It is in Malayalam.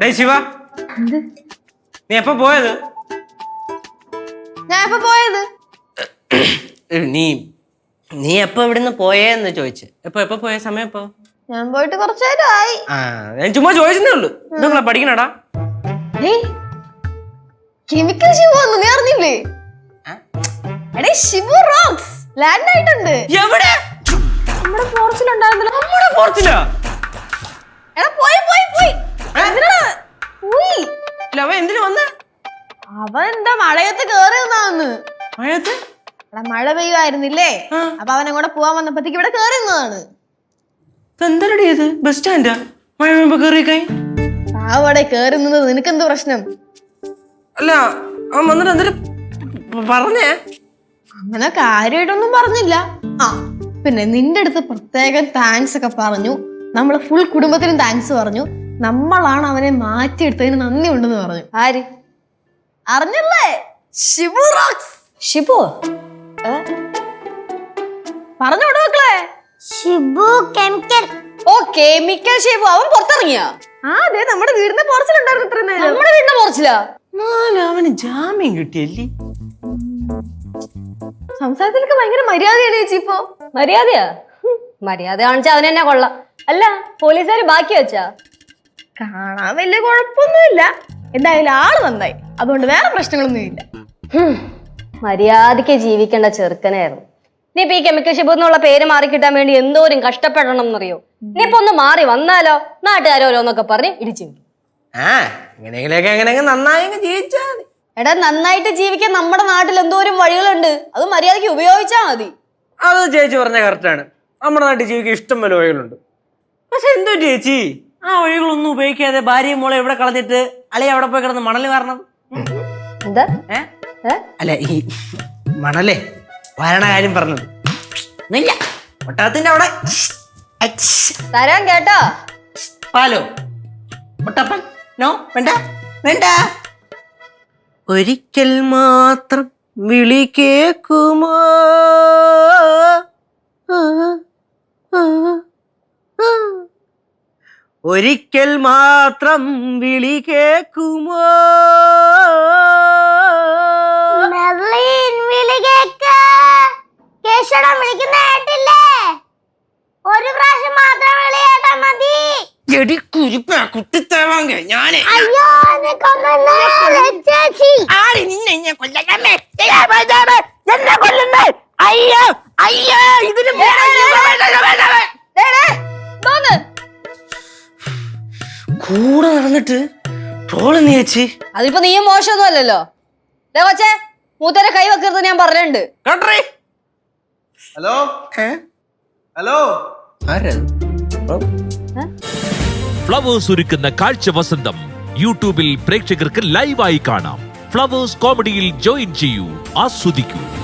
ഡേ ശിവ. നീ എപ്പോ പോയത്? ഞാൻ എപ്പോ പോയത്? നീ നീ എപ്പോ ഇവിടുന്ന് പോയേന്ന് ചോദിച്ചു. എപ്പോ എപ്പോ പോയ സമയം എപ്പോ? ഞാൻ പോയിട്ട് കുറച്ചു നേരമായി ആ ഞാൻ ചുമ്മാ ചോദിച്ചേ ഉള്ളൂ. നിങ്ങളെ പഠിക്കണടാ? കെമിക്കൽ ശിവ വന്നു നീ അറിഞ്ഞില്ലേ? എടേ ശിവു റോക്സ് ലാൻഡ് ആയിട്ടുണ്ട്. എവിടെ? നമ്മുടെ ഫോറസ്റ്റിലുണ്ടായിരുന്നല്ലോ നമ്മുടെ പോർച്ചിലാ എടാ പോയി പോയി പോയി എന്തിനാ? പോയി ഇല്ല, അവൻ എന്തിനു വന്ന്? അവൻ എന്താ മഴയത്ത് കേറി നിന്നാന്ന്? മഴയത്ത്? മഴ പെയ്യുമായിരുന്നില്ലേ. അപ്പൊ അവൻ അങ്ങോട്ട് പോവാൻ വന്നപ്പോഴത്തേക്ക് ഇവിടെ കേറി നിന്നതാണ്. എന്തരടി ഇത്? ബസ് സ്റ്റാൻഡാ? മഴ പെയ്യുമ്പോ കേറി അവിടെ കേറി നിന്നത് നിനക്കെന്ത് പ്രശ്നം? അല്ല അവൻ വന്നിട്ട് എന്തൊരു പറഞ്ഞേ? അങ്ങനെ കാര്യമായിട്ടൊന്നും പറഞ്ഞില്ല. ആ പിന്നെ നിന്റെ അടുത്ത് പ്രത്യേകം താങ്ക്സ് ഒക്കെ പറഞ്ഞു. നമ്മളെ ഫുൾ കുടുംബത്തിനും താങ്ക്സ് പറഞ്ഞു. നമ്മളാണ് അവനെ മാറ്റിയെടുത്തതിന് നന്ദി ഉണ്ടെന്ന് പറഞ്ഞു. ആര്? അറിഞ്ഞല്ലേ? ഷിബു റോക്സ്. ഷിബു? പറഞ്ഞു മക്കളെ. ഷിബു കെമിക്കൽ. ഓ കെമിക്കൽ ഷിബു. അവൻ പുറത്തിറങ്ങിയ? ആ അതെ നമ്മുടെ വീടിന്റെ പോർച്ചിലുണ്ടായിരുന്നു ഇത്ര നേരം. നമ്മുടെ വീടിന്റെ പോർച്ചിലാ നാല് അവന് ജാമ്യം കിട്ടിയല്ലേ? സംസാരത്തിലൊക്കെ ഭയങ്കര മര്യാദയാണ് ചേച്ചി ഇപ്പോ. മര്യാദയാ? മര്യാദ കാണിച്ചാ അവനെന്നെ കൊള്ളാം. അല്ല പോലീസുകാർ ബാക്കി വെച്ചാ? കാണാൻ വലിയ കുഴപ്പമൊന്നുമില്ല. എന്തായാലും ആൾ നന്നായി. അതുകൊണ്ട് വേറെ പ്രശ്നങ്ങളൊന്നും ഇല്ല മര്യാദയ്ക്ക് ജീവിക്കേണ്ട ചെറുക്കനായിരുന്നു. നീ ഇപ്പൊ ഈ കെമിക്കൽ ഷിബു എന്നുള്ള പേര് മാറി കിട്ടാൻ വേണ്ടി എന്തോരും കഷ്ടപ്പെടണം എന്നറിയോ? നീ ഇപ്പൊ ഒന്ന് മാറി വന്നാലോ? നാട്ടുകാരോരോന്നൊക്കെ പറഞ്ഞ് ഇടിച്ചു ആ എങ്ങനെയെങ്കിലൊക്കെ എങ്ങനെയെങ്കിലും നന്നായെങ്കിൽ ജീവിച്ചാ മതി. എടാ നന്നായിട്ട് ജീവിക്കാൻ നമ്മുടെ നാട്ടിൽ എന്തോരും വഴികളുണ്ട്. അത് മര്യാദയ്ക്ക് ഉപയോഗിച്ചാ മതി. അത് ചേച്ചി പറഞ്ഞ കറക്റ്റാണ് നമ്മുടെ നാട്ടിൽ ജീവിക്കാൻ ഇഷ്ടം പോലെ വഴികളുണ്ട്. പക്ഷെ എന്തോ ചേച്ചി? ആ വഴികളൊന്നും ഉപയോഗിക്കാതെ ഭാര്യയും മോളെ എവിടെ കളഞ്ഞിട്ട് അളി അവിടെ പോയി കിടന്ന് മണൽ കാരണം എന്താ? അല്ല ഈ മണലേ വരണ കാര്യം പറഞ്ഞത്. ഒന്നുമില്ല ഒട്ടകത്തിന്റെ അവിടെ. തരാൻ കേട്ടോ. പാലോ? ഒട്ടപ്പൻ നോ വേണ്ട വേണ്ട. ഒരിക്കൽ മാത്രം വിളി കേക്കുമോ ആ, ആ, ആ. ഒരിക്കൽ മാത്രം വിളി കേക്കുമോ മെർലിൻ വിളി കേക്ക. വിളിക്കുന്ന കേട്ടില്ലേ? ഒരു പ്രാവശ്യം മാത്രം വിളി കേട്ടാ മതി. എടി കുരിപ്പ കുട്ടിത്തേവാങ്ക ഞാനേ അയ്യോ നിന്നെ ഞാൻ കൂടെ നടന്നിട്ട് ട്രോൾ നീ ചേച്ചി അതിപ്പോ നീയും മോശമൊന്നും അല്ലല്ലോ കൊച്ചേ മൂത്തരെ കൈ വെക്കരുത് ഞാൻ പറഞ്ഞിട്ടുണ്ട്. ഹലോ? ഹലോ? ഫ്ലവേഴ്സ് ഒരുക്കുന്ന കാഴ്ച വസന്തം. യൂട്യൂബിൽ പ്രേക്ഷകർക്ക് ലൈവായി കാണാം. ഫ്ലവേഴ്സ് കോമഡിയിൽ ജോയിൻ ചെയ്യൂ. ആസ്വദിക്കൂ.